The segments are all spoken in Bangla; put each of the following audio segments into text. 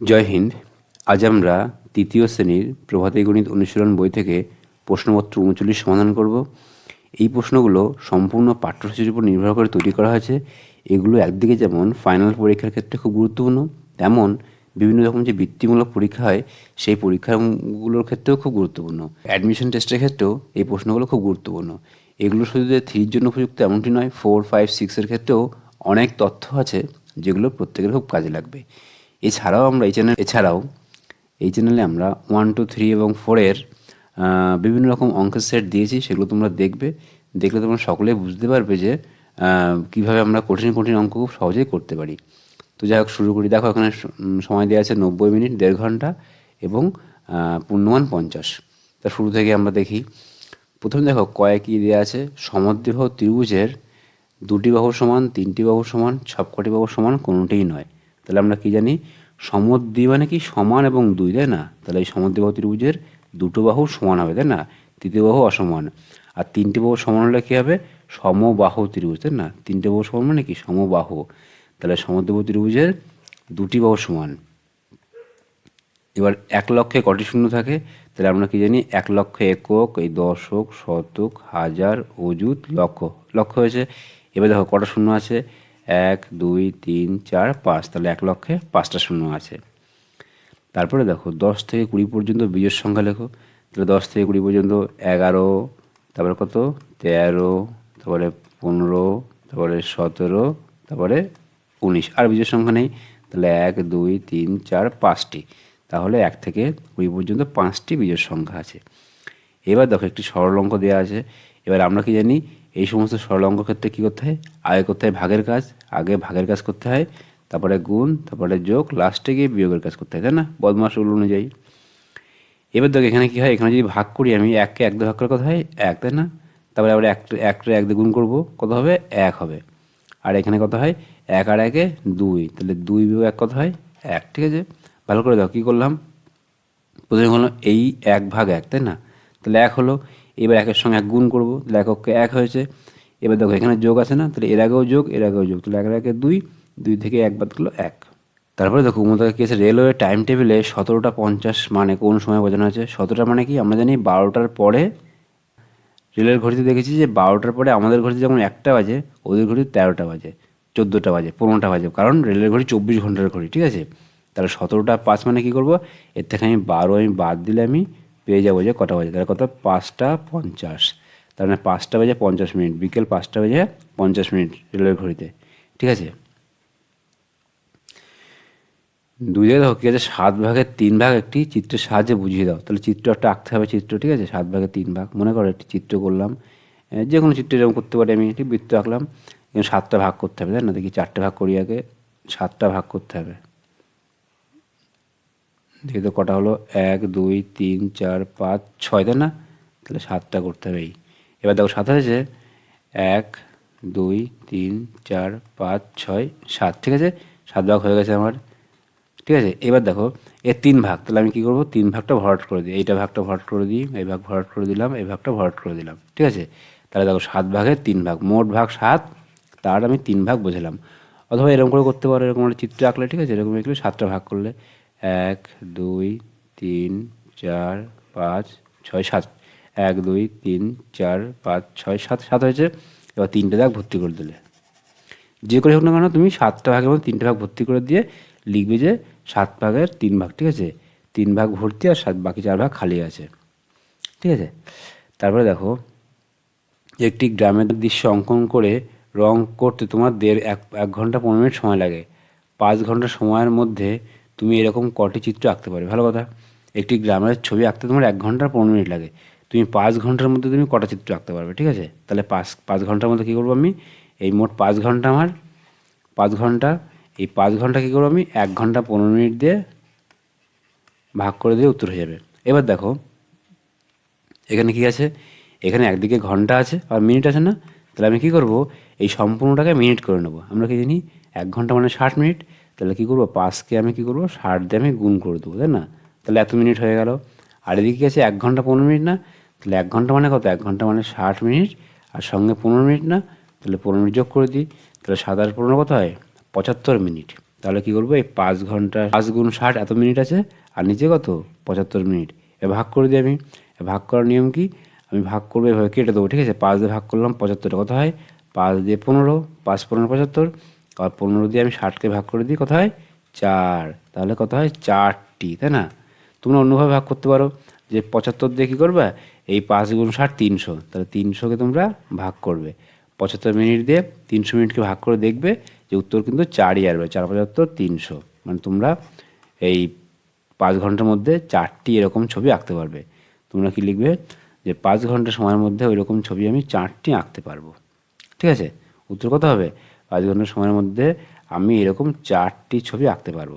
জয় হিন্দ। আজ আমরা তৃতীয় শ্রেণির প্রভাতী গণিত অনুশীলন বই থেকে প্রশ্নপত্র উনচল্লিশ সমাধান করব। এই প্রশ্নগুলো সম্পূর্ণ পাঠ্যসূচির উপর নির্ভর করে তৈরি করা হয়েছে। এগুলো একদিকে যেমন ফাইনাল পরীক্ষার ক্ষেত্রে খুব গুরুত্বপূর্ণ, তেমন বিভিন্ন রকম যে বৃত্তিমূলক পরীক্ষা হয়, সেই পরীক্ষাগুলোর ক্ষেত্রেও খুব গুরুত্বপূর্ণ। অ্যাডমিশন টেস্টের ক্ষেত্রেও এই প্রশ্নগুলো খুব গুরুত্বপূর্ণ। এগুলো শুধু যে থ্রির জন্য উপযুক্ত এমনটি নয় ফোর ফাইভ সিক্সের ক্ষেত্রেও অনেক তথ্য আছে যেগুলো প্রত্যেকের খুব কাজে লাগবে। এছাড়াও আমরা এই চ্যানেল এছাড়াও এই চ্যানেলে আমরা ওয়ান টু থ্রি এবং ফোরের বিভিন্ন রকম অঙ্কের সেট দিয়েছি, সেগুলো তোমরা দেখবে। দেখলে তোমরা সকলে বুঝতে পারবে যে কীভাবে আমরা কঠিন কঠিন অঙ্ক খুব সহজেই করতে পারি। তো যাই হোক, শুরু করি। দেখো, এখানে সময় দেওয়া আছে নব্বই মিনিট, দেড় ঘণ্টা এবং পূর্ণমান পঞ্চাশ। তা শুরু থেকে আমরা দেখি। প্রথমে দেখো কয়েক ই দেওয়া আছে? সমদ্বিবাহ ত্রিভুজের দুটি বাহু সমান, তিনটি বাহু সমান, সবকটি বাহু সমান, কোনোটিই নয়। তাহলে আমরা কি জানি? সমদ্বি মানে কি? সমান এবং দুই, তাই না? তাহলে এই সমদ্বিবাহু ত্রিভুজের দুটো বাহু সমান হবে, তাই না? তৃতীয় বাহু অসমান। আর তিনটি বাহু সমান হলে কী হবে? সমবাহু ত্রিভুজ, তাই না? তিনটে বাহু সমান মানে কি? সমবাহু। তাহলে সমদ্বিবাহু ত্রিভুজের দুটি বাহু সমান। এবার এক লক্ষে কটি শূন্য থাকে? তাহলে আমরা কি জানি? এক লক্ষে একক, এই দশক, শতক, হাজার, অযুত, লক্ষ। লক্ষ হয়েছে। এবার দেখো কটা শূন্য আছে? এক, দুই, তিন, চার, পাঁচ। তাহলে এক লক্ষে পাঁচটা শূন্য আছে। তারপরে দেখো, দশ থেকে কুড়ি পর্যন্ত বীজের সংখ্যা লেখো। তাহলে দশ থেকে কুড়ি পর্যন্ত এগারো, তারপরে কত? তেরো, তারপরে পনেরো, তারপরে সতেরো, তারপরে উনিশ। আর বীজের সংখ্যা নেই। তাহলে এক, দুই, তিন, চার, পাঁচটি। তাহলে এক থেকে কুড়ি পর্যন্ত পাঁচটি বীজের সংখ্যা আছে। এবার দেখো, একটি সরল অঙ্ক দেওয়া আছে। এবার আমরা কি জানি? এই সমস্ত সরল অঙ্ক ক্ষেত্রে কী করতে হয়? আগে করতে হয় ভাগের কাজ, আগে ভাগের কাজ করতে হয়, তারপরে গুণ, তারপরে যোগ লাস্টে গিয়ে বিয়োগের কাজ করতে হয়, তাই না? বদমাস অনুযায়ী। এবার দেখো, এখানে কী হয়? এখানে যদি ভাগ করি, আমি এককে এক দিয়ে ভাগ করে কথা হয়? এক, তাই না? তারপরে আবার এক একটা এক দিয়ে গুণ করব, কত হবে? এক হবে। আর এখানে কত হয়? এক আর একে দুই, তাহলে দুই বিয়োগ এক কত হয়? এক, ঠিক আছে? ভালো করে দেখো, কী করলাম? প্রথমে হলো এই এক ভাগ এক, তাই না? তাহলে এক হলো এবার একের সঙ্গে এক গুণ করব তাহলে এক হয়েছে। এবার দেখো এখানে যোগ আছে না, তাহলে এর আগেও যোগ, এর আগেও যোগ, তাহলে একের একে দুই দুই থেকে এক বাদ গেলো এক। তারপরে দেখো উমদাকে কি আছে, রেলওয়ে টাইম টেবিলে সতেরোটা পঞ্চাশ মানে কোন সময় বোঝানো আছে সতেরোটা মানে কি? আমরা জানি বারোটার পরে রেলের ঘড়িতে দেখেছি যে বারোটার পরে আমাদের ঘড়িতে যখন একটা বাজে, ওদের ঘড়িতে তেরোটা বাজে, চোদ্দোটা বাজে, পনেরোটা বাজে, কারণ রেলের ঘড়ি চব্বিশ ঘণ্টার ঘড়ি, ঠিক আছে? তাহলে সতেরোটা পাঁচ মানে কী করব? এর থেকে আমি বারো আমি বাদ দিলে আমি পেয়ে যাব যে কটা বাজে? তাহলে কত? পাঁচটা পঞ্চাশ। তার মানে পাঁচটা বাজে পঞ্চাশ মিনিট। বিকেল পাঁচটা বাজে পঞ্চাশ মিনিট রেলের ঘড়িতে। ঠিক আছে? জায়গায় দেখো কী আছে? সাত ভাগের তিন ভাগ একটি চিত্রের সাহায্যে বুঝিয়ে দাও। তাহলে চিত্র একটা আঁকতে হবে চিত্র, ঠিক আছে? সাত ভাগের তিন ভাগ। মনে করো একটি চিত্র করলাম। যে কোনো চিত্র এরকম করতে পারি আমি। একটি বৃত্ত আঁকলাম। সাতটা ভাগ করতে হবে, তাই না? দেখি চারটে ভাগ করি আগে। সাতটা ভাগ করতে হবে। দেখি তো কটা হলো? এক, দুই, তিন, চার, পাঁচ, ছয়, তাই না? তাহলে সাতটা করতে হবে এই। এবার দেখো সাত হয়েছে। এক, দুই, তিন, চার, পাঁচ, ছয়, সাত, ঠিক আছে? সাত ভাগ হয়ে গেছে আমার। ঠিক আছে? এবার দেখো, এর তিন ভাগ, তাহলে আমি কী করব? তিন ভাগটা ভরাট করে দিই। এইটা ভাগটা ভরাট করে দিই, এই ভাগ ভরাট করে দিলাম, এই ভাগটা ভরাট করে দিলাম, ঠিক আছে? তাহলে দেখো সাত ভাগের তিন ভাগ, মোট ভাগ সাত, তার আমি তিন ভাগ বোঝালাম। অথবা এরকম করে করতে পারো, এরকম একটা চিত্র আঁকলে, ঠিক আছে? এরকম এঁকলে সাতটা ভাগ করলে এক, দুই, তিন, চার, পাঁচ, ছয়, সাত। এক, দুই, তিন, চার, পাঁচ, ছয়, সাত। সাত হয়েছে। এবার তিনটে দাগ ভর্তি করে দিলে। যে করে হোক না কেন তুমি সাতটা ভাগের মধ্যে তিনটে ভাগ ভর্তি করে দিয়ে লিখবে যে সাত ভাগের তিন ভাগ, ঠিক আছে? তিন ভাগ ভর্তি আর সাত, বাকি চার ভাগ খালি আছে। ঠিক আছে? তারপরে দেখো, একটি গ্রামের দৃশ্য অঙ্কন করে রং করতে তোমার দেড় এক এক ঘণ্টা পনেরো মিনিট সময় লাগে। পাঁচ ঘণ্টা সময়ের মধ্যে তুমি এরকম কটি চিত্র আঁকতে পারবে। ভালো কথা। একটি গ্রামের ছবি আঁকতে তোমার এক ঘণ্টা পনেরো মিনিট লাগে। তুমি পাঁচ ঘণ্টার মধ্যে তুমি কটা চিত্র আঁকতে পারবে, ঠিক আছে? তাহলে পাঁচ পাঁচ ঘণ্টার মধ্যে কী করব আমি? এই মোট পাঁচ ঘণ্টা আমার, পাঁচ ঘণ্টা, এই পাঁচ ঘণ্টা কী করব আমি? এক ঘণ্টা পনেরো মিনিট দিয়ে ভাগ করে দিয়ে উত্তর হয়ে যাবে। এবার দেখো, এখানে কি আছে? এখানে একদিকে ঘণ্টা আছে আর মিনিট আছে না? তাহলে আমি কী করব? এই সম্পূর্ণটাকে মিনিট করে নেব। আমরা কি জানি? এক ঘণ্টা মানে ষাট মিনিট। তাহলে কী করব? পাঁচকে আমি কী করব? ষাট দিয়ে আমি গুণ করে দেবো, তাই না? তাহলে এত মিনিট হয়ে গেল। আর এদিকে আছে? এক ঘণ্টা পনেরো মিনিট না? তাহলে এক ঘণ্টা মানে কত? এক ঘণ্টা মানে ষাট মিনিট আর সঙ্গে পনেরো মিনিট না? তাহলে পনেরো মিনিট যোগ করে দিই। তাহলে সাত আর পনেরো কত হয়? পঁচাত্তর মিনিট তাহলে কী করব? এই পাঁচ ঘণ্টা, পাঁচ গুণ ষাট এত মিনিট আছে? আর নিচে কত? পঁচাত্তর মিনিট এ ভাগ করে দিই আমি। ভাগ করার নিয়ম কি? আমি ভাগ করব, এভাবে কেটে দেবো, ঠিক আছে? পাঁচ দিয়ে ভাগ করলাম, পঁচাত্তরটা কত হয়? পাঁচ দিয়ে পনেরো, পাঁচ পনেরো, পঁচাত্তর। আর পনেরো দিয়ে আমি ষাটকে ভাগ করে দিই, কত হয়? চার। তাহলে কত হয়? চারটি, তাই না? তোমরা অন্যভাবে ভাগ করতে পারো। যে পঁচাত্তর দিয়ে কী করবে? এই পাঁচ গুণ ষাট তিনশো। তাহলে তিনশোকে তোমরা ভাগ করবে। পঁচাত্তর মিনিট দিয়ে তিনশো মিনিটকে ভাগ করে দেখবে যে উত্তর কিন্তু চারই আসবে। চার পঁচাত্তর, তিনশো। মানে তোমরা এই পাঁচ ঘণ্টার মধ্যে চারটি এরকম ছবি আঁকতে পারবে। তোমরা কি লিখবে? যে পাঁচ ঘণ্টা সময়ের মধ্যে ওই রকম ছবি আমি চারটি আঁকতে পারব। ঠিক আছে? উত্তর কত হবে? পাঁচ ঘণ্টা সময়ের মধ্যে আমি এরকম চারটি ছবি আঁকতে পারব।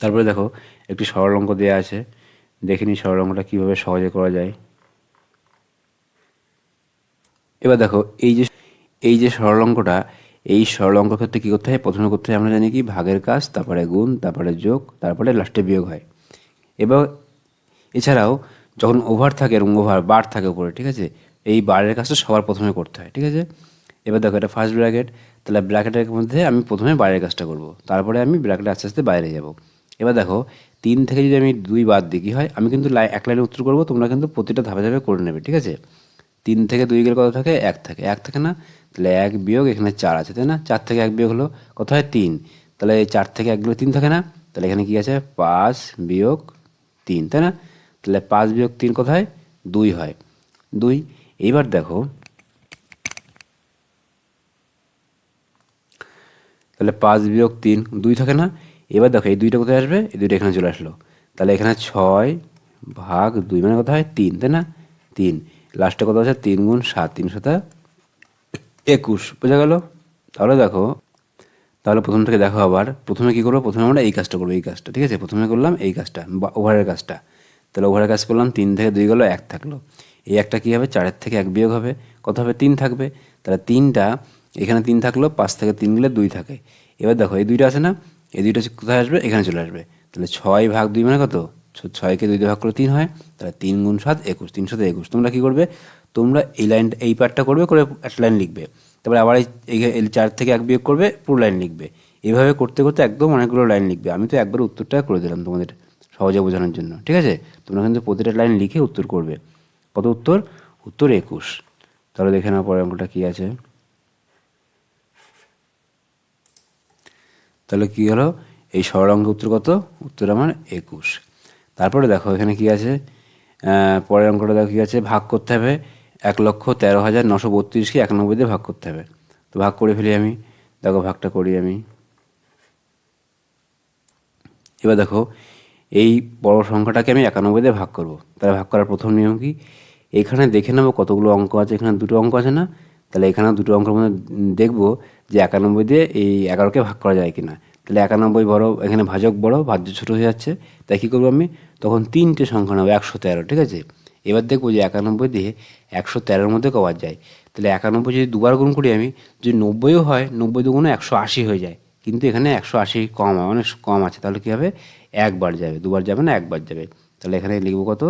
তারপরে দেখো, একটি সরল অঙ্ক দেওয়া আছে। দেখে নিই সরল অঙ্কটা কীভাবে সহজে করা যায়। এবার দেখো, এই যে এই যে সরল অঙ্কটা এই সরল অঙ্ক ক্ষেত্রে কী করতে হয়? প্রথমে করতে হয় আমরা জানি কি? ভাগের কাজ, তারপরে গুণ, তারপরে যোগ, তারপরে লাস্টে বিয়োগ হয়। এবার এছাড়াও যখন ওভার থাকে এবং ওভার বার থাকে উপরে, ঠিক আছে? এই বারের কাজটা সবার প্রথমে করতে হয়, ঠিক আছে? এবার দেখো এটা ফার্স্ট ব্র্যাকেট তাহলে ব্র্যাকেটের মধ্যে আমি প্রথমে বাইরের কাজটা করব, তারপরে আমি ব্র্যাকেটে আস্তে আস্তে বাইরে যাব। এবার দেখো, তিন থেকে যদি আমি দুই বাদ দিই হয়? আমি কিন্তু লাই, এক লাইনে উত্তর করব, তোমরা কিন্তু প্রতিটা ধাপে ধাপে করে নেবে, ঠিক আছে? তিন থেকে দুই গেলে কত থাকে? এক থাকে। এক থাকে না? তাহলে এক বিয়োগ, এখানে চার আছে, তাই না? চার থেকে এক বিয়োগ হলো কত হয়? তিন। তাহলে চার থেকে এক গেলে তিন থাকে না? তাহলে এখানে কী আছে? পাঁচ বিয়োগ তিন, তাই না? তাহলে পাঁচ বিয়োগ তিন কোথায় দুই হয়। দুই। এইবার দেখো তাহলে পাঁচ বিয়োগ তিন, দুই থাকে না? এবার দেখো, এই দুইটা কোথায় আসবে? এই দুইটা এখানে চলে আসলো। তাহলে এখানে ছয় ভাগ দুই মানে কোথায় তিন, তাই না? তিন। লাস্টে কথা আছে? তিন গুণ সাত, তিন সাতা একুশ। বোঝা গেল? তাহলে দেখো, তাহলে প্রথম থেকে দেখো আবার। প্রথমে কী করব? প্রথমে আমরা এই কাজটা করব, এই কাজটা, ঠিক আছে? প্রথমে করলাম এই কাজটা, বা ওভারের কাজটা। তাহলে ওভারের কাজ করলাম, তিন থেকে দুই গেলো, এক থাকল। এই একটা কী হবে? চারের থেকে এক বিয়োগ হবে। কত হবে? তিন থাকবে। তাহলে তিনটা এখানে তিন থাকল, পাঁচ থেকে তিন গেলে দুই থাকে। এবার দেখো, এই দুইটা আছে না, এই দুইটা কোথায় আসবে? এখানে চলে আসবে। তাহলে ছয় ভাগ দুই মানে কত? ছয়কে দুই ভাগ করে তিন হয়, তাহলে তিন গুণ সাত, একুশ। তিন সাথে একুশ। তোমরা কী করবে? তোমরা এই লাইন এই পার্টটা করবে, করে একটা লাইন লিখবে। তারপরে আবার এই চার থেকে এক বিয়োগ করবে, পুরো লাইন লিখবে। এভাবে করতে করতে একদম অনেকগুলো লাইন লিখবে। আমি তো একবার উত্তরটা করে দিলাম তোমাদের সহজে বোঝানোর জন্য। ঠিক আছে? তোমরা কিন্তু প্রতিটা লাইন লিখে উত্তর করবে। কত উত্তর? উত্তর একুশ। তাহলে দেখে নাও পরে অঙ্কটা কী আছে। তাহলে কী হলো? এই সরল অঙ্ক উত্তর কত? উত্তর আমার একুশ। তারপরে দেখো, এখানে কি আছে? পরের অঙ্কটা দেখো কী আছে? ভাগ করতে হবে এক লক্ষ তেরো হাজার নশো বত্রিশকে একানব্বই দিয়ে ভাগ করতে হবে। তো ভাগ করে ফেলি আমি। দেখো, ভাগটা করি আমি। এবার দেখো, এই বড় সংখ্যাটাকে আমি একানব্বই দিয়ে ভাগ করব। তাহলে ভাগ করার প্রথম নিয়ম কি? এখানে দেখে নেব কতগুলো অঙ্ক আছে। এখানে দুটো অঙ্ক আছে না? তাহলে এখানে দুটো অঙ্কের মধ্যে দেখব যে একানব্বই দিয়ে এই এগারোকে ভাগ করা যায় কিনা। তাহলে একানব্বই বড়, এখানে ভাজক বড়, ভাজ্য ছোটো হয়ে যাচ্ছে। তাই কী করব আমি? তখন তিনটে সংখ্যা নেব, একশো তেরো, ঠিক আছে? এবার দেখব যে একানব্বই দিয়ে একশো তেরোর মধ্যে কবার যায়। তাহলে একানব্বই যদি দুবার গুণ করি আমি, যদি নব্বইও হয়, নব্বই দুগুণে একশো আশি হয়ে যায়। কিন্তু এখানে একশো আশি কম হয় অনেক কম আছে। তাহলে কী হবে? একবার যাবে, দুবার যাবে না, একবার যাবে। তাহলে এখানে লিখব কত?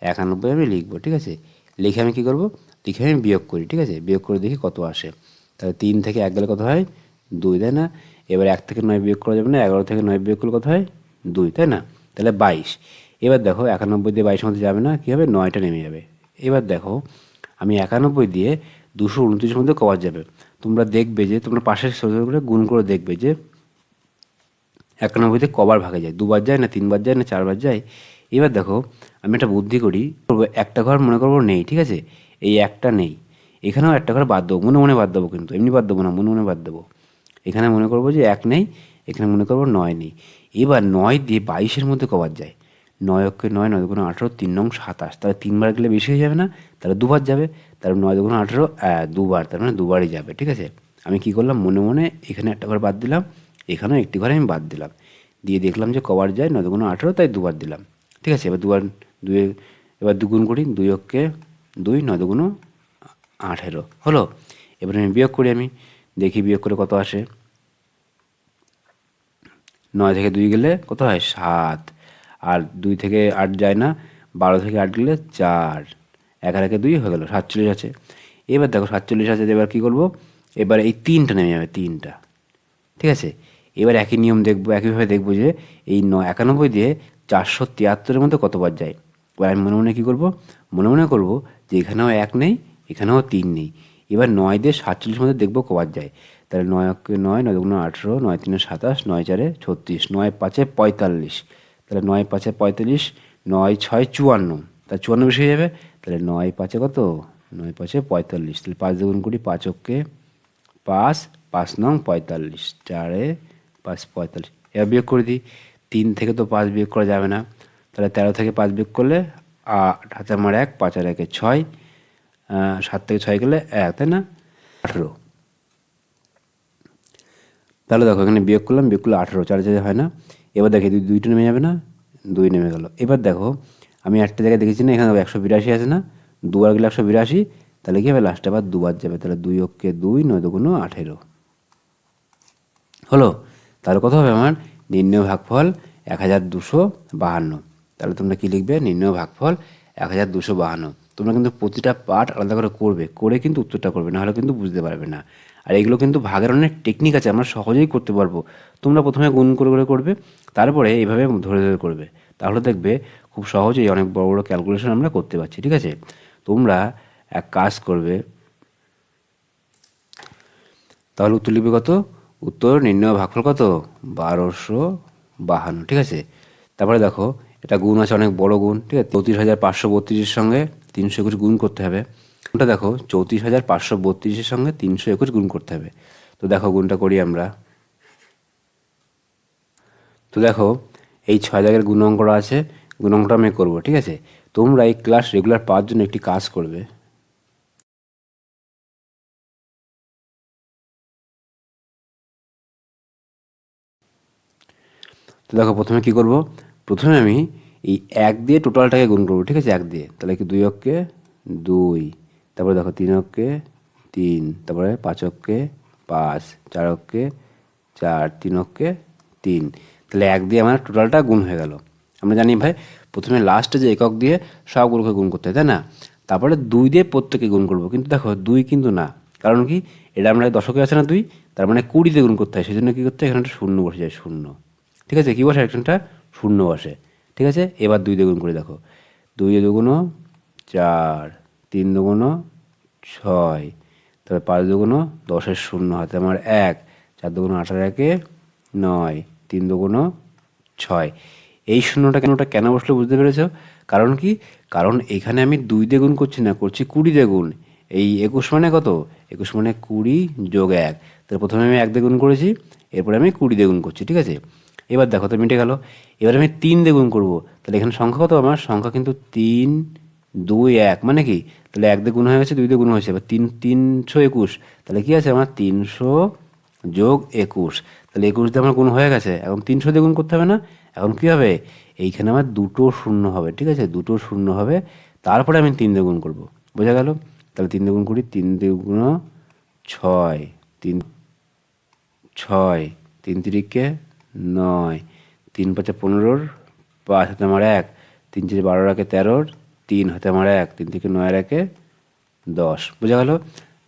একানব্বই আমি লিখব, ঠিক আছে? লিখে আমি কী করব? লিখে আমি বিয়োগ করি, ঠিক আছে? বিয়োগ করে দেখি কত আসে। তাহলে তিন থেকে এক গেলে কত হয়? দুই, তাই না? এবার এক থেকে নয় বিয়োগ করা যাবে না, এগারো থেকে নয় বিয়োগ করলে কত হয়? দুই, তাই না? তাহলে বাইশ। এবার দেখো, একানব্বই দিয়ে বাইশের মধ্যে যাবে না, কী হবে? নয়টা নেমে যাবে। এবার দেখো, আমি একানব্বই দিয়ে দুশো উনত্রিশের মধ্যে কবার যাবে। তোমরা দেখবে যে, তোমরা পাশের ছোটো করে গুণ করে দেখবে যে একানব্বইতে কবার ভাগে যায়। দুবার যায় না, তিনবার যায় না, চারবার যায়। এবার দেখো, আমি একটা বুদ্ধি করি একটা ঘর মনে করব নেই, ঠিক আছে? এই একটা নেই। এখানেও একটা ঘর বাদ দেবো। মনে মনে বাদ দেবো কিন্তু। এমনি বাদ দেবো না, মনে মনে বাদ দেবো। এখানে মনে করব যে এক নেই, এখানে মনে করব নয় নেই। এবার নয় দিয়ে বাইশের মধ্যে কবার যায়। নয় অক্ষে নয় নয় দুগুণ আঠেরো, তিন নং সাতাশ। তাহলে তিনবার গেলে বেশি হয়ে যাবে না? তাহলে দুবার যাবে। তাহলে নয় দুগুণ আঠেরো দুবার। তার মানে দুবারই যাবে, ঠিক আছে? আমি কি করলাম? মনে মনে এখানে একটা ঘর বাদ দিলাম। এখানেও একটি ঘরে আমি বাদ দিলাম। দিয়ে দেখলাম যে কবার যায় নয় দুগুণ আঠেরো, তাই দুবার দিলাম। ঠিক আছে? এবার দুবার, দুয়ে, এবার দুগুণ করি। দুই অক্ষে দুই নয় দুগুণ আঠেরো। হলো? এবার আমি বিয়োগ করি আমি, দেখি বিয়োগ করে কত আসে। নয় থেকে দুই গেলে কত হয়? সাত। আর দুই থেকে আট যায় না, বারো থেকে আট গেলে চার। এগারো একে দুই হয়ে গেল, সাতচল্লিশ আছে। এবার দেখো সাতচল্লিশ আছে, এবার কী করব? এবার এই তিনটা নেমে যাবে, তিনটা। ঠিক আছে? এবার একই নিয়ম দেখব, একইভাবে দেখব যে এই ন একানব্বই দিয়ে চারশো তিয়াত্তরের মধ্যে কতবার যায়? এবার আমি মনে মনে কী করব? মনে মনে করব যে এখানেও এক নেই, এখানেও তিন নেই। এবার নয় দিয়ে সাতচল্লিশ মধ্যে দেখব কবার যায়। তাহলে নয় অক্ষে নয় নয় দুগুণ আঠেরো, নয় তিনে সাতাশ, নয় চারে ছত্রিশ, নয় পাঁচে পঁয়তাল্লিশ। তাহলে নয় পাঁচে পঁয়তাল্লিশ, নয় ছয় চুয়ান্ন। তাহলে চুয়ান্ন বেশি হয়ে যাবে। তাহলে নয় পাঁচে কত? নয় পাঁচে পঁয়তাল্লিশ। তাহলে পাঁচ দুগুণ করি পাঁচ অক্ষে পাঁচ পাঁচ নং পঁয়তাল্লিশ। চারে পাঁচ পঁয়তাল্লিশ। এবার বিয়োগ করে দিই। তিন থেকে তো পাঁচ বিয়োগ করা যাবে না। তাহলে তেরো থেকে পাঁচ বিয়োগ করলে আট হাতে আমার এক, পাঁচ আর একে ছয় সাত থেকে ছয় গেলে এক, তাই না? আঠেরো। তাহলে দেখো, এখানে বিয়োগ করলাম, বিয়োগ করলে আঠেরো, চার চার হয় না। এবার দেখি দুই দুইটা নেমে যাবে না, দুই নেমে গেল। এবার দেখো, আমি একটা জায়গায় দেখেছি না, এখানে একশো বিরাশি আছে না? দুবার গেলে একশো বিরাশি, তাহলে কী হবে? লাস্টে আবার দুবার যাবে, তাহলে দুই অক্ষে দুই, নয় দুগুণ আঠেরো। হলো? তাহলে কত হবে আমার? নির্ণয় ভাগফল এক হাজার দুশো বাহান্ন। তাহলে তোমরা কি লিখবে? নির্ণয় ভাগফল এক হাজার দুশো বাহান্ন। তোমরা কিন্তু প্রতিটা পার্ট আলাদা করে করবে, করে কিন্তু উত্তরটা করবে নাহলে কিন্তু বুঝতে পারবে না। আর এগুলো কিন্তু ভাগের অনেক টেকনিক আছে, আমরা সহজেই করতে পারব। তোমরা প্রথমে গুণ করে করে করবে, তারপরে এইভাবে ধরে ধরে করবে। তাহলে দেখবে খুব সহজেই অনেক বড় বড় ক্যালকুলেশন আমরা করতে পারছি, ঠিক আছে? তোমরা এক কাজ করবে। তাহলে উত্তর লিখবে কত? উত্তর, নির্ণয় ভাগফল কত? বারোশো বাহান্ন, ঠিক আছে? তারপরে দেখো এটা গুণ আছে, অনেক বড় গুণ, ঠিক আছে? চৌত্রিশ হাজার পাঁচশো বত্রিশের সঙ্গে তিনশো একুশ গুণ করতে হবে। গুণটা দেখো, চৌত্রিশ হাজার পাঁচশো বত্রিশের সঙ্গে তিনশো একুশ গুণ করতে হবে। তো দেখো গুণটা করি আমরা। তো দেখো, এই ছয় জায়গার গুণ অঙ্কটা আছে গুণ অঙ্কটা আমি করব, ঠিক আছে? তোমরা এই ক্লাস রেগুলার পাওয়ার জন্য একটি কাজ করবে। তো দেখো, প্রথমে কি করব? প্রথমে আমি এই এক দিয়ে টোটালটাকে গুণ করব, ঠিক আছে? এক দিয়ে। তাহলে কি দুই অক্ষে দুই, তারপরে দেখো তিন অক্ষে তিন, তারপরে পাঁচ অক্ষে পাঁচ, চার অক্ষে চার, তিন অক্ষে তিন। তাহলে এক দিয়ে আমার টোটালটা গুণ হয়ে গেল। আমরা জানি ভাই, প্রথমে লাস্টে যে একক দিয়ে সবগুলোকে গুণ করতে হয়, তাই না? তারপরে দুই দিয়ে প্রত্যেকে গুণ করব। কিন্তু দেখো, দুই কিন্তু না। কারণ কি? এটা আমরা দশকে আছে না দুই? তার মানে কুড়ি দিয়ে গুণ করতে হয়। সেই জন্য কী করতে হয়? এখানে একটা শূন্য বসে যায়, শূন্য। ঠিক আছে? কী বসে একখানটা শূন্য বসে। ঠিক আছে? এবার দুই দিয়ে গুণ করে দেখো। দুই দুগুণ চার, তিন দুগুণ ছয় তবে পাঁচ দুগুণ দশের শূন্য হাতে আমার এক, চার দুগুণ আঠারো একে নয়, তিন দুগুণ ছয়। এই শূন্যটা কেনটা কেন বসল বুঝতে পেরেছ? কারণ কি? কারণ এখানে আমি দুই দিয়ে করছি না, করছি কুড়ি দিয়ে এই একুশ মানে কত? একুশ মানে কুড়ি যোগ এক। তাহলে প্রথমে আমি এক দিয়ে করেছি, এরপরে আমি কুড়ি দিয়ে করছি, ঠিক আছে? এবার দেখো, তো মিটে গেল। এবার আমি তিন দিয়ে গুণ করব। তাহলে এখানে সংখ্যা কত আমার? সংখ্যা কিন্তু তিন, দুই, এক। মানে কি? তাহলে এক দিয়ে গুণ হয়ে গেছে, দুই দিয়ে গুণ হয়েছে। এবার তিন, তিনশো একুশ। তাহলে কী আছে আমার? তিনশো যোগ একুশ। তাহলে একুশ দিয়ে আমার গুণ হয়ে গেছে। এখন তিনশো দিয়ে গুণ করতে হবে না? এখন কী হবে? এইখানে আমার দুটো শূন্য হবে, ঠিক আছে? দুটো শূন্য হবে। তারপরে আমি তিন দিয়ে গুণ করব। বোঝা গেল? তাহলে তিন দিয়ে গুণ করি, তিন দিয়ে গুণ ছয়। তিন ছয়। তিন তিরিকে নয়। তিন পাঁচে পনেরোর, পাঁচ হাতে আমার এক। তিন চারে বারো রাখে তেরোর, তিন হাতে আমার এক। তিন থেকে নয় রাখে দশ। বোঝা গেল?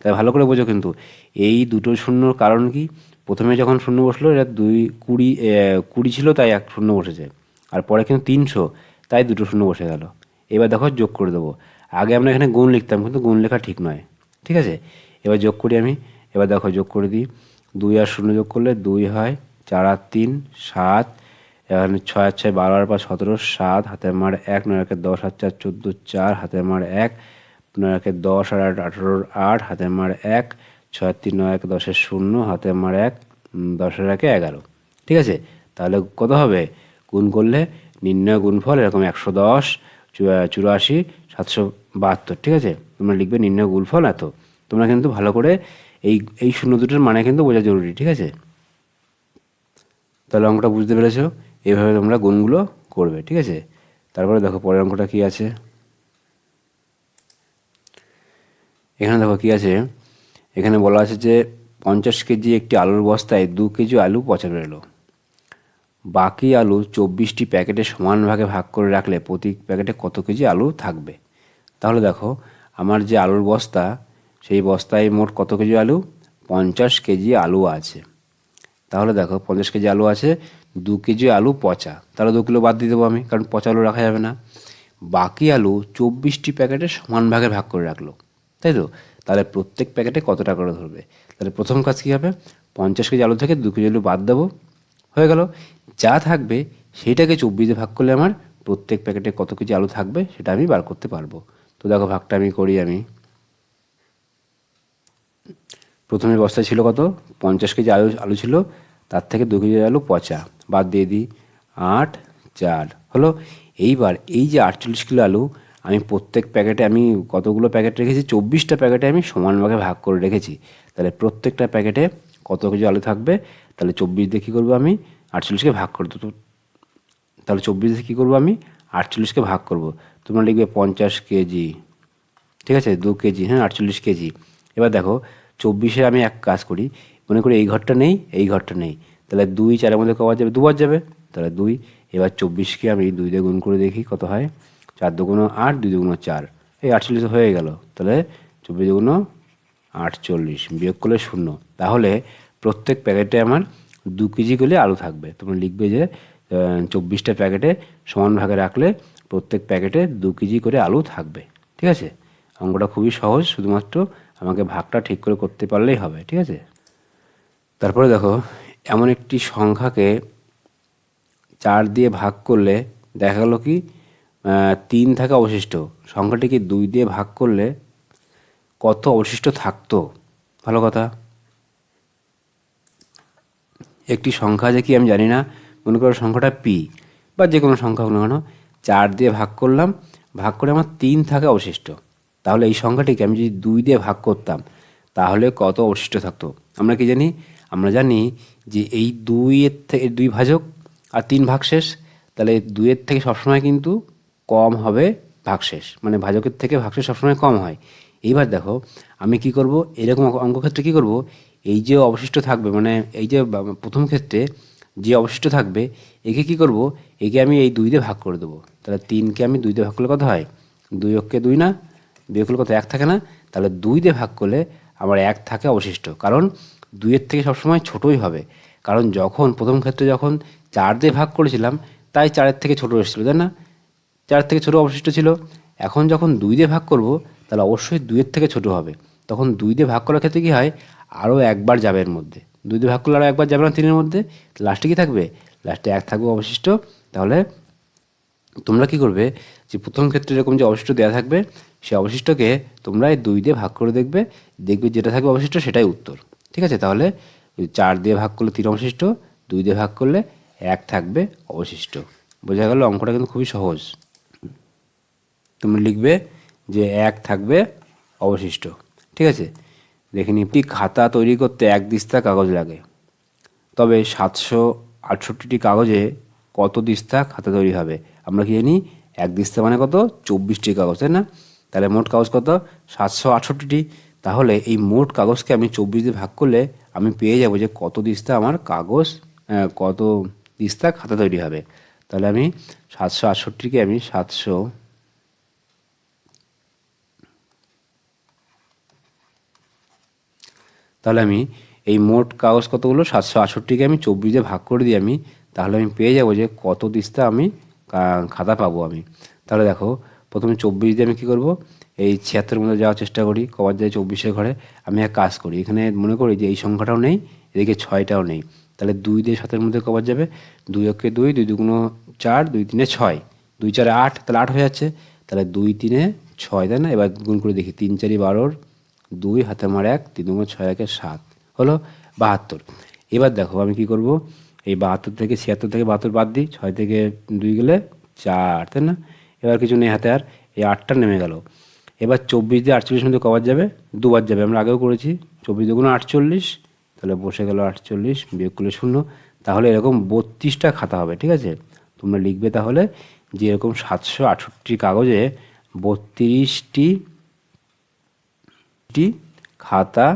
তাই ভালো করে বোঝো কিন্তু। এই দুটো শূন্যর কারণ কি? প্রথমে যখন শূন্য বসল, এটা দুই কুড়ি কুড়ি ছিল, তাই এক শূন্য বসেছে। আর পরে কিন্তু তিনশো, তাই দুটো শূন্য বসে গেল। এবার দেখো যোগ করে দেবো। আগে আমরা এখানে গুণ লিখতাম, কিন্তু গুণ লেখা ঠিক নয়। ঠিক আছে? এবার যোগ করি আমি। এবার দেখো যোগ করে দিই। দুই আর শূন্য যোগ করলে দুই হয় চার আর তিন, সাত, এখানে ছয় আর ছয়, বারো আর পাঁচ, সতেরো, সাত হাতে মার এক, নয়, একে দশ আর চার, চোদ্দ, চার হাতে মার এক, নয়, একে দশ আর আট আঠেরোর আট হাতে মার এক, ছয়, তিন, নয়, এক দশের শূন্য হাতে মার এক দশের একে এগারো। ঠিক আছে? তাহলে কত হবে? গুণ করলে নির্ণয় গুণফল এরকম একশো দশ চুরা- চুরাশি, সাতশো বাহাত্তর। ঠিক আছে? তোমরা লিখবে নির্ণয় গুণফল এত। তোমরা কিন্তু ভালো করে এই এই শূন্য দুটোর মানে কিন্তু বোঝা জরুরি। ঠিক আছে? তাহলে অঙ্কটা বুঝতে পেরেছ? এইভাবে তোমরা গুণগুলো করবে, ঠিক আছে? তারপরে দেখো পরের অঙ্কটা কি আছে? এখানে দেখো কি আছে? এখানে বলা আছে যে পঞ্চাশ কেজি একটি আলুর বস্তায় দু কেজি আলু পচা বেরোলো বাকি আলু চব্বিশটি প্যাকেটে সমান ভাগে ভাগ করে রাখলে প্রতি প্যাকেটে কত কেজি আলু থাকবে? তাহলে দেখো, আমার যে আলুর বস্তা, সেই বস্তায় মোট কত কেজি আলু? পঞ্চাশ কেজি আলু আছে। তাহলে দেখো পঞ্চাশ কেজি আলু আছে, দু কেজি আলু পচা। তাহলে দু কিলো বাদ দিয়ে দেবো আমি, কারণ পচা আলু রাখা যাবে না। বাকি আলু চব্বিশটি প্যাকেটে সমান ভাগে ভাগ করে রাখল, তাই তো? তাহলে প্রত্যেক প্যাকেটে কত টাকা করে ধরবে? তাহলে প্রথম কাজ কী হবে? পঞ্চাশ কেজি আলু থেকে দু কেজি আলু বাদ দেবো, হয়ে গেল। যা থাকবে সেটাকে চব্বিশে ভাগ করলে আমার প্রত্যেক প্যাকেটে কত কেজি আলু থাকবে সেটা আমি বার করতে পারব। তো দেখো ভাগটা আমি করি আমি। প্রথমে বস্তায় ছিল কত? পঞ্চাশ কেজি আলু আলু ছিল, তার থেকে দু কেজি আলু পচা। বাদ দিয়ে দিই, আট, চার। হলো, এইবার এই যে আটচল্লিশ কিলো আলু, আমি প্রত্যেক প্যাকেটে আমি কতগুলো প্যাকেট রেখেছি? চব্বিশটা প্যাকেটে আমি সমান ভাগে ভাগ করে রেখেছি। তাহলে প্রত্যেকটা প্যাকেটে কত কেজি আলু থাকবে? তাহলে চব্বিশ দিয়ে কী করব আমি? আটচল্লিশকে ভাগ করে দেবো। তাহলে চব্বিশ দিয়ে কী করব আমি? আটচল্লিশকে ভাগ করব। তোমরা লিখবে পঞ্চাশ কেজি। ঠিক আছে? দু কেজি হ্যাঁ আটচল্লিশ কেজি। এবার দেখো চব্বিশে আমি এক কাজ করি। মনে করি এই ঘরটা নেই, এই ঘরটা নেই। তাহলে দুই চারের মধ্যে কবার যাবে? দুবার যাবে। তাহলে দুই। এবার চব্বিশকে আমি দুই দিয়ে গুণ করে দেখি কত হয়। চার দুগুণ আট, দুই দুগুণ চার। এই আটচল্লিশ হয়ে গেল। তাহলে চব্বিশ দুগুণ আটচল্লিশ বিয়োগ করলে শূন্য। তাহলে প্রত্যেক প্যাকেটে আমার দু কেজি করে আলু থাকবে। তোমরা লিখবে যে চব্বিশটা প্যাকেটে সমান ভাগে রাখলে প্রত্যেক প্যাকেটে দু কেজি করে আলু থাকবে। ঠিক আছে? অঙ্কটা খুবই সহজ। শুধুমাত্র আমাকে ভাগটা ঠিক করে করতে পারলেই হবে, ঠিক আছে? তারপরে দেখো, এমন একটি সংখ্যাকে চার দিয়ে ভাগ করলে দেখা গেলো কি তিন থাকে অবশিষ্ট। সংখ্যাটিকে দুই দিয়ে ভাগ করলে কত অবশিষ্ট থাকতো? ভালো কথা। একটি সংখ্যা যে কি আমি জানি না, মনে করো সংখ্যাটা পি, বা যে কোনো সংখ্যা হলো কেন, চার দিয়ে ভাগ করলাম, ভাগ করে আমার তিন থাকে অবশিষ্ট। তাহলে এই সংখ্যাটিকে আমি যদি দুই দিয়ে ভাগ করতাম, তাহলে কত অবশিষ্ট থাকতো? আমরা কি জানি? আমরা জানি যে এই দুইয়ের থেকে দুই ভাজক আর তিন ভাগশেষ, তাহলে দুইয়ের থেকে সবসময় কিন্তু কম হবে ভাগশেষ। মানে ভাজকের থেকে ভাগশেষ সবসময় কম হয়। এইবার দেখো, আমি কি করব? এরকম অঙ্ক ক্ষেত্রে কী করব? এই যে অবশিষ্ট থাকবে মানে এই যে প্রথম ক্ষেত্রে যে অবশিষ্ট থাকবে, একে কি করব? একে আমি এই দুই দিয়ে ভাগ করে দেবো। তাহলে তিনকে আমি দুই দিয়ে ভাগ করলে কত হয়? দুই অক্ষে দুই না? করলে কত এক থাকে না? তাহলে দুই দিয়ে ভাগ করলে আমার এক থাকে অবশিষ্ট। কারণ দুইয়ের থেকে সবসময় ছোটোই হবে। কারণ যখন প্রথম ক্ষেত্রে যখন চার দিয়ে ভাগ করেছিলাম, তাই চারের থেকে ছোটো এসেছিল, তাই না? চার থেকে ছোটো অবশিষ্ট ছিল। এখন যখন দুই দিয়ে ভাগ করব, তাহলে অবশ্যই দুইয়ের থেকে ছোট হবে। তখন দুই দিয়ে ভাগ করার ক্ষেত্রে কী হয়? আরও একবার যাবে এর মধ্যে। দুই দিয়ে ভাগ করলে আরও একবার যাবে না তিনের মধ্যে? লাস্টে কী থাকবে? লাস্টে এক থাকবে অবশিষ্ট। তাহলে তোমরা কি করবে? যে প্রথম ক্ষেত্রে এরকম যে অবশিষ্ট দেওয়া থাকবে সেই অবশিষ্টকে তোমরা এই দুই দিয়ে ভাগ করে দেখবে। দেখবে যেটা থাকবে অবশিষ্ট, সেটাই উত্তর। ঠিক আছে? তাহলে চার দিয়ে ভাগ করলে তিন অবশিষ্ট, দুই দিয়ে ভাগ করলে এক থাকবে অবশিষ্ট। বোঝা গেল? অঙ্কটা কিন্তু খুবই সহজ। তুমি লিখবে যে এক থাকবে অবশিষ্ট। ঠিক আছে? দেখে নি খাতা তৈরি করতে এক দিস্তা কাগজ লাগে। তবে সাতশো আটষট্টিটি কাগজে কত দিস্তা খাতা তৈরি হবে? আমরা কি জানি? এক দিস্তা মানে কত? চব্বিশটি কাগজ, তাই না? তাহলে মোট কাগজ কত? সাতশো আটষট্টিটি। তাহলে এই মোট কাগজকে আমি চব্বিশ দিয়ে ভাগ করলে আমি পেয়ে যাব যে কত দিস্তা আমার কাগজ কত দিস্তা খাতা তৈরি হবে। তাহলে আমি সাতশো আটষট্টিকে আমি সাতশো তাহলে আমি এই মোট কাগজ কতগুলো? সাতশো আটষট্টিকে আমি চব্বিশে ভাগ করে দিই আমি, তাহলে আমি পেয়ে যাব যে কত দিস্তা আমি খাতা পাবো আমি। তাহলে দেখো প্রথমে চব্বিশ দিয়ে আমি কী করব? এই ছিয়াত্তর মধ্যে যাওয়ার চেষ্টা করি, কবার যায় চব্বিশের ঘরে, আমি এক কাজ করি। এখানে মনে করি যে এই সংখ্যাটাও নেই, এদিকে ছয়টাও নেই। তাহলে দুই দিয়ে সাতের মধ্যে কবার যাবে? দুই অক্ষে দুই দুই দুগুণো চার, দুই তিনে ছয়। দুই চারে আট, তাহলে আট হয়ে যাচ্ছে। তাহলে দুই তিনে ছয়, তাই না? এবার গুণ করে দেখি, তিন চারি বারোর দুই হাতে মার এক, তিন দুগুণ ছয় একে সাত। হলো বাহাত্তর। এবার দেখো, আমি কি করব? এই বাহাত্তর থেকে ছিয়াত্তর থেকে বাহাত্তর বাদ দিই, ছয় থেকে দুই গেলে চার, তাই না? এবার কিছু নেই হাতে আর এই আটটা নেমে গেল। এবার চব্বিশ দিয়ে আটচল্লিশ মধ্যে কবার যাবে? দুবার যাবে। আমরা আগেও করেছি। চব্বিশ দুগুণ আটচল্লিশ, তাহলে বসে গেল আটচল্লিশ, বিয়োগ করলে শূন্য। তাহলে এরকম বত্রিশটা খাতা হবে, ঠিক আছে? তোমরা লিখবে তাহলে যে এরকম সাতশো আটষট্টি কাগজে বত্রিশটি খাতা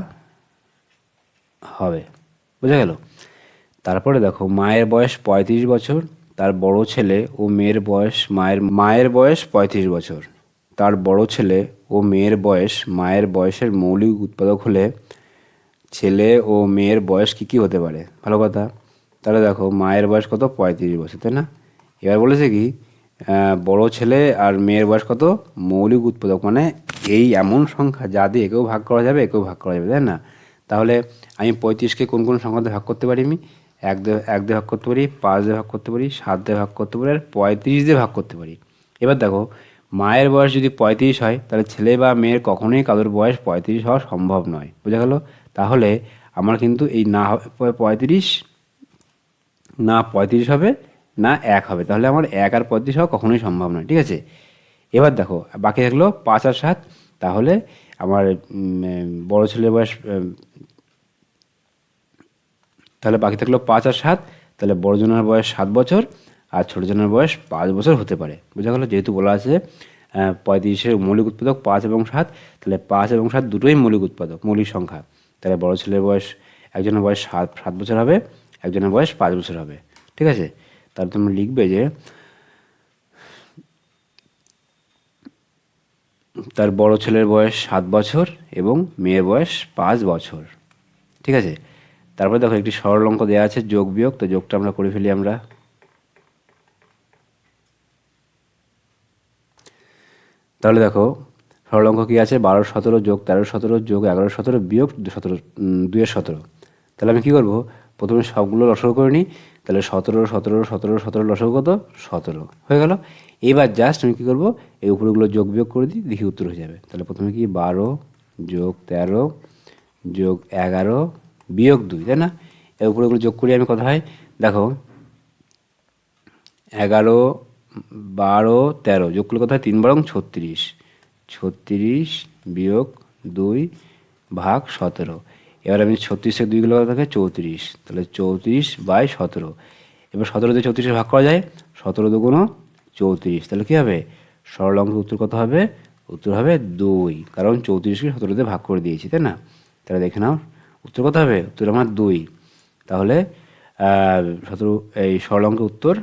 হবে। বোঝা গেল? তারপরে দেখো, মায়ের বয়স পঁয়ত্রিশ বছর তার বড় ছেলে ও মেয়ের বয়স মায়ের মায়ের বয়স পঁয়ত্রিশ বছর। তার বড় ছেলে ও মেয়ের বয়স মায়ের বয়সের মৌলিক উৎপাদক হলে ছেলে ও মেয়ের বয়স কী কী হতে পারে? ভালো কথা। তাহলে দেখো, মায়ের বয়স কত? পঁয়ত্রিশ বছর, তাই না? এবার বলেছে কি বড় ছেলে আর মেয়ের বয়স কত? মৌলিক উৎপাদক মানে এই এমন সংখ্যা যা দিয়ে একেও ভাগ করা যাবে, একেও ভাগ করা যাবে, তাই না? তাহলে আমি পঁয়ত্রিশকে কোন কোন সংখ্যাতে ভাগ করতে পারি আমি? এক এক দিয়ে ভাগ করতে পারি, পাঁচ দিয়ে ভাগ করতে পারি, সাত দিয়ে ভাগ করতে পারি, আর পঁয়ত্রিশ দিয়ে ভাগ করতে পারি। এবার দেখো, মায়ের বয়স যদি পঁয়ত্রিশ হয়, তাহলে ছেলে বা মেয়ের কখনোই কারোর বয়স পঁয়ত্রিশ হওয়া সম্ভব নয়। বোঝা গেল? তাহলে আমার কিন্তু এই না পঁয়ত্রিশ না পঁয়ত্রিশ হবে, না এক হবে। তাহলে আমার এক আর পঁয়ত্রিশ হওয়া কখনোই সম্ভব নয়, ঠিক আছে? এবার দেখো, বাকি থাকল পাঁচ আর সাত। তাহলে আমার বড় ছেলের বয়স তাহলে বাকি থাকল পাঁচ আর সাত, তাহলে বড় জনের বয়স সাত বছর আর ছোটো জনের বয়স পাঁচ বছর হতে পারে। বোঝা গেল যেহেতু বলা আছে পঁয়ত্রিশের মৌলিক উৎপাদক পাঁচ এবং সাত, তাহলে পাঁচ এবং সাত দুটোই মৌলিক উৎপাদক, মৌলিক সংখ্যা। তাহলে বড় ছেলের বয়স একজনের বয়স সাত সাত বছর হবে, একজনের বয়স পাঁচ বছর হবে। ঠিক আছে? তাহলে তোমরা লিখবে যে, তার বড় ছেলের বয়স সাত বছর এবং মেয়ের বয়স পাঁচ বছর। ঠিক আছে? তারপরে দেখো একটি সরল অঙ্ক দেওয়া আছে, যোগ বিয়োগ। তো যোগটা আমরা করে ফেলি আমরা। তাহলে দেখো, সরল অঙ্ক কী আছে? বারো সতেরো যোগ তেরো সতেরো যোগ এগারো সতেরো বিয়োগ সতেরো দুইয়ের সতেরো। তাহলে আমি কী করব? প্রথমে সবগুলো লসগু করে নিই। তাহলে সতেরো সতেরো সতেরো সতেরো লসগু কত? সতেরো। হয়ে গেল? এবার জাস্ট আমি কী করব? এই উপরগুলো যোগ বিয়োগ করে দিই, দেখি উত্তর হয়ে যাবে। তাহলে প্রথমে কি? বারো যোগ তেরো যোগ এগারো বিয়োগ দুই, তাই না? এর উপরেগুলো যোগ করি আমি, কথা হয়, দেখো, এগারো, বারো, তেরো, যোগ করলে কথা হয় তিন বারং ছত্রিশ। ছত্রিশ বিয়োগ দুই ভাগ সতেরো। এবার আমি ছত্রিশের দুইগুলো কথা থাকে চৌত্রিশ, তাহলে চৌত্রিশ বাই সতেরো। এবার সতেরো দিয়ে চৌত্রিশে ভাগ করা যায়, সতেরো দুগুণো চৌত্রিশ, তাহলে কী হবে? সরল অঙ্কের উত্তর কত হবে? উত্তর হবে দুই, কারণ চৌত্রিশকে সতেরোতে ভাগ করে দিয়েছি, তাই না? তাহলে দেখে নাও উত্তর কত হবে? উত্তর আমার দুই। তাহলে সতেরো এই সরল অঙ্কের উত্তর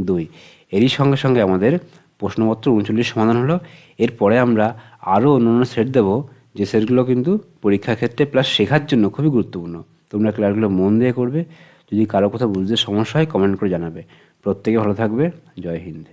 দুই। এরই সঙ্গে সঙ্গে আমাদের প্রশ্নপত্র উনচল্লিশ সমাধান হলো। এরপরে আমরা আরও অন্যান্য সেট দেবো। যে সেটগুলো কিন্তু পরীক্ষার ক্ষেত্রে প্লাস শেখার জন্য খুবই গুরুত্বপূর্ণ। তোমরা ক্লাসগুলো মন দিয়ে করবে। যদি কারও কোথাও বুঝতে সমস্যা হয় কমেন্ট করে জানাবে। প্রত্যেকে ভালো থাকবে। জয় হিন্দ।